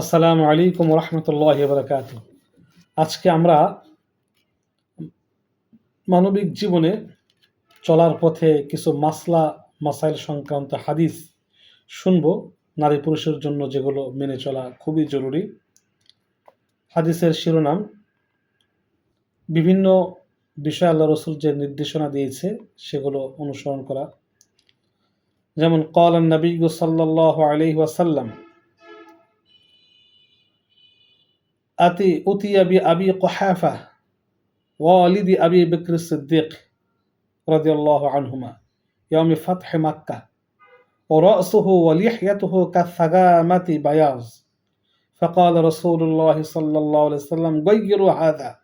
আসসালামু আলাইকুম রহমতুল্লাহ বরকাত আজকে আমরা মানবিক জীবনে চলার পথে কিছু মাসলা, মাসাইল সংক্রান্ত হাদিস শুনব, নারী পুরুষের জন্য যেগুলো মেনে চলা খুবই জরুরি। হাদিসের শিরোনাম, বিভিন্ন বিষয় আল্লাহ রসুল যে নির্দেশনা দিয়েছে সেগুলো অনুসরণ করা। যেমন কল নবী সাল্লাহ আলহি ওয়াসাল্লাম أتي أتي بأبي قحافة والد أبي بكر الصديق رضي الله عنهما يوم فتح مكة ورأسه ولحيته كالثغامة بياض فقال رسول الله صلى الله عليه وسلم غيروا هذا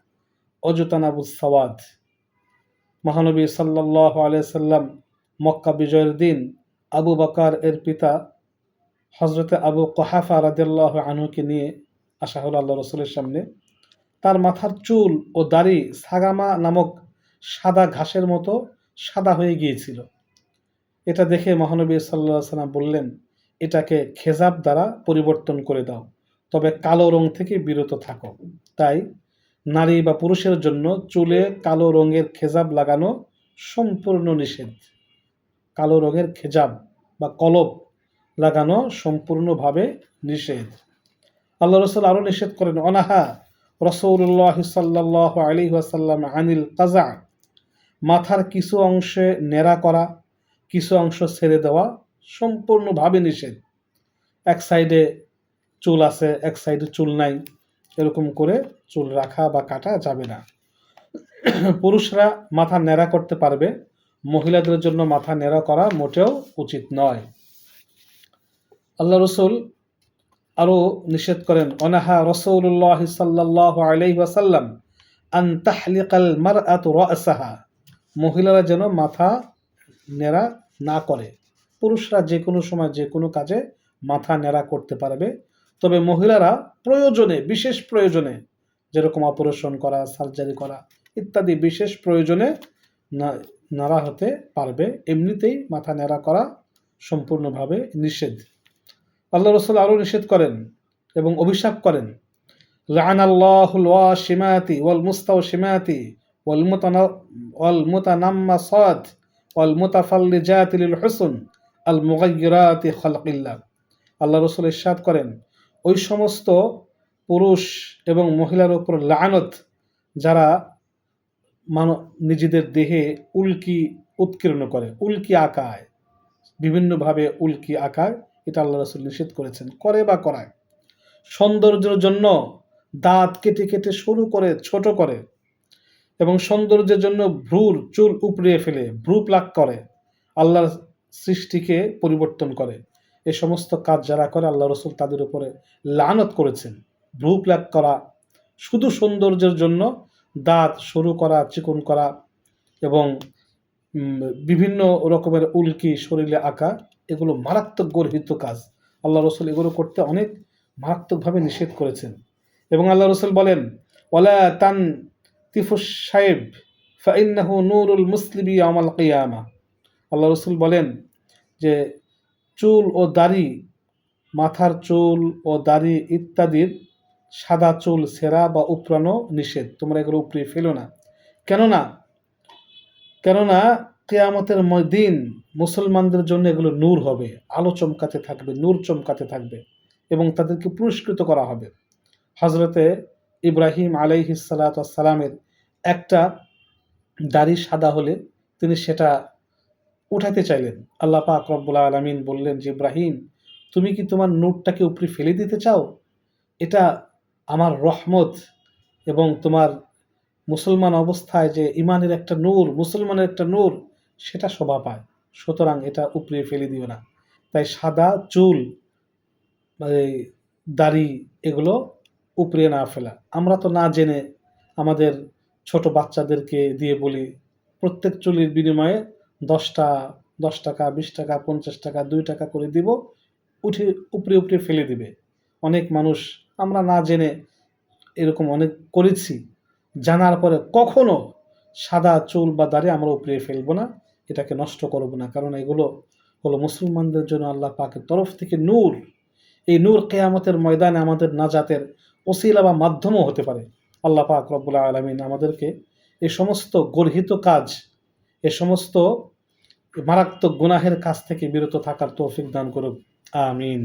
واجتنبوا السواد মহানবী সাল্লাহ আলিয়াল্লাম মক্কা বিজয়ের দিন আবু বকার এর পিতা হজরতে আবু কহাফা রাদিয়াল্লাহ আনহুকে নিয়ে আসা হলো আল্লাহ রসুলের সামনে। তার মাথার চুল ও দাড়ি সাগামা নামক সাদা ঘাসের মতো সাদা হয়ে গিয়েছিল। এটা দেখে মহানবী সাল্লাহ সাল্লাম বললেন, এটাকে খেজাব দ্বারা পরিবর্তন করে দাও, তবে কালো রং থেকে বিরত থাকো। তাই নারী বা পুরুষের জন্য চুলে কালো রঙের খেজাব লাগানো সম্পূর্ণ নিষেধ। কালো রঙের খেজাব বা কলব লাগানো সম্পূর্ণভাবে নিষেধ। আল্লাহ রসুল আরও নিষেধ করেন, অনাহা রসৌল্লাহ সাল্লাহ আলী ওয়াসাল্লাম আনিল কাজা মাথার কিছু অংশে নেড়া করা, কিছু অংশ ছেড়ে দেওয়া সম্পূর্ণভাবে নিষেধ। এক সাইডে চুল আছে, এক সাইডে চুল নাই, এরকম করে চুল রাখা বা কাটা যাবে না। পুরুষরা মাথা নেড়া করতে পারবে, মহিলাদের জন্য মাথা নেড়া করা মোটেও উচিত নয়। আল্লাহ রসুল আরও নিষেধ করেন, অনাহা রসৌল্লাহ সাল্লাহ আলাই ওয়াসাল্লাম আন মার আত রাসাহা মহিলারা যেন মাথা নেড়া না করে। পুরুষরা যে কোনো সময় যে কোনো কাজে মাথা নেড়া করতে পারবে। তবে মহিলারা প্রয়োজনে, বিশেষ প্রয়োজনে, যেরকম অপারেশন করা, সার্জারি করা ইত্যাদি বিশেষ প্রয়োজনে নাড়া হতে পারবে। এমনিতেই মাথা নেড়া করা সম্পূর্ণভাবে নিষেধ। আল্লাহ রসুল আরও নিষেধ করেন এবং অভিশাপ করেন। ওয়াল মুস্তাও সাদ আল আল্লাহ রসুল ইরশাদ করেন, ওই সমস্ত পুরুষ এবং মহিলার উপর লানত যারা মান, নিজেদের দেহে উল্কি উৎকীর্ণ করে, উল্কি আঁকায়, বিভিন্নভাবে উল্কি আঁকায় এটা আল্লাহ রসুল নিষেধ করেছেন। করে বা করায়। সৌন্দর্যের জন্য দাঁত কেটে কেটে সরু করে, ছোট করে এবং সৌন্দর্যের জন্য ভ্রুর চুল উপড়িয়ে ফেলে ভ্রু প্লাক করে, আল্লাহর সৃষ্টিকে পরিবর্তন করে। এ সমস্ত কাজ যারা করে, আল্লাহ রসুল তাদের উপরে লানত করেছেন। ভ্রু প্লাক করা, শুধু সৌন্দর্যের জন্য দাঁত সরু করা, চিকন করা এবং বিভিন্ন রকমের উল্কি, শরীরে আঁকা এগুলো মারাত্মক গর্হিত কাজ। আল্লাহ রসুল এগুলো করতে অনেক মারাত্মকভাবে নিষেধ করেছেন। এবং আল্লাহ রসুল বলেন ওলা তান তিফুস সাহেব ফাইন্নাহু নুরুল মুসলিবি আমাল কিয়ামা। আল্লাহ রসুল বলেন যে, চুল ও দাড়ি, মাথার চুল ও দাড়ি ইত্যাদির সাদা চুল, সেরা বা উপরানো নিষেধ। তোমরা এগুলো উপরে ফেলো না। কেননা কেননা কেয়ামতের দিন মুসলমানদের জন্য এগুলো নূর হবে। আলো চমকাতে থাকবে, নূর চমকাতে থাকবে এবং তাদেরকে পুরস্কৃত করা হবে। হজরতে ইব্রাহিম আলাইহিসালামের একটা দাড়ি সাদা হলে তিনি সেটা উঠাতে চাইলেন। আল্লাহ পাক রব্বুল্লা আলমিন বললেন যে, ইব্রাহিম, তুমি কি তোমার নূরটাকে উপরে ফেলে দিতে চাও? এটা আমার রহমত এবং তোমার মুসলমান অবস্থায় যে ইমানের একটা নূর, মুসলমানের একটা নূর সেটা শোভা পায়। সুতরাং এটা উপরে ফেলে দিও না। তাই সাদা, চুল এই দাড়ি এগুলো উপরে না ফেলা। আমরা তো না জেনে আমাদের ছোট বাচ্চাদেরকে দিয়ে বলি, প্রত্যেক চুলির বিনিময়ে দশটা, দশ টাকা, বিশ টাকা, পঞ্চাশ টাকা, দুই টাকা করে দিব, উঠে উপরে উপরে ফেলে দিবে। অনেক মানুষ, আমরা না জেনে এরকম অনেক করেছি। জানার পরে কখনো সাদা চুল বা দাড়ি আমরা উপরে ফেলব না। এটাকে নষ্ট করব না। কারণ এগুলো হলো মুসলমানদের জন্য আল্লাহ পাকের তরফ থেকে নূর। এই নূর কেয়ামতের ময়দানে আমাদের নাজাতের ওসিলা বা মাধ্যমও হতে পারে। আল্লাহ পাক রব্বুল্লা আলমিন আমাদেরকে এই সমস্ত গর্হিত কাজ, এ সমস্ত মারাত্মক গুনাহের কাছ থেকে বিরত থাকার তৌফিক দান করুক। আমিন।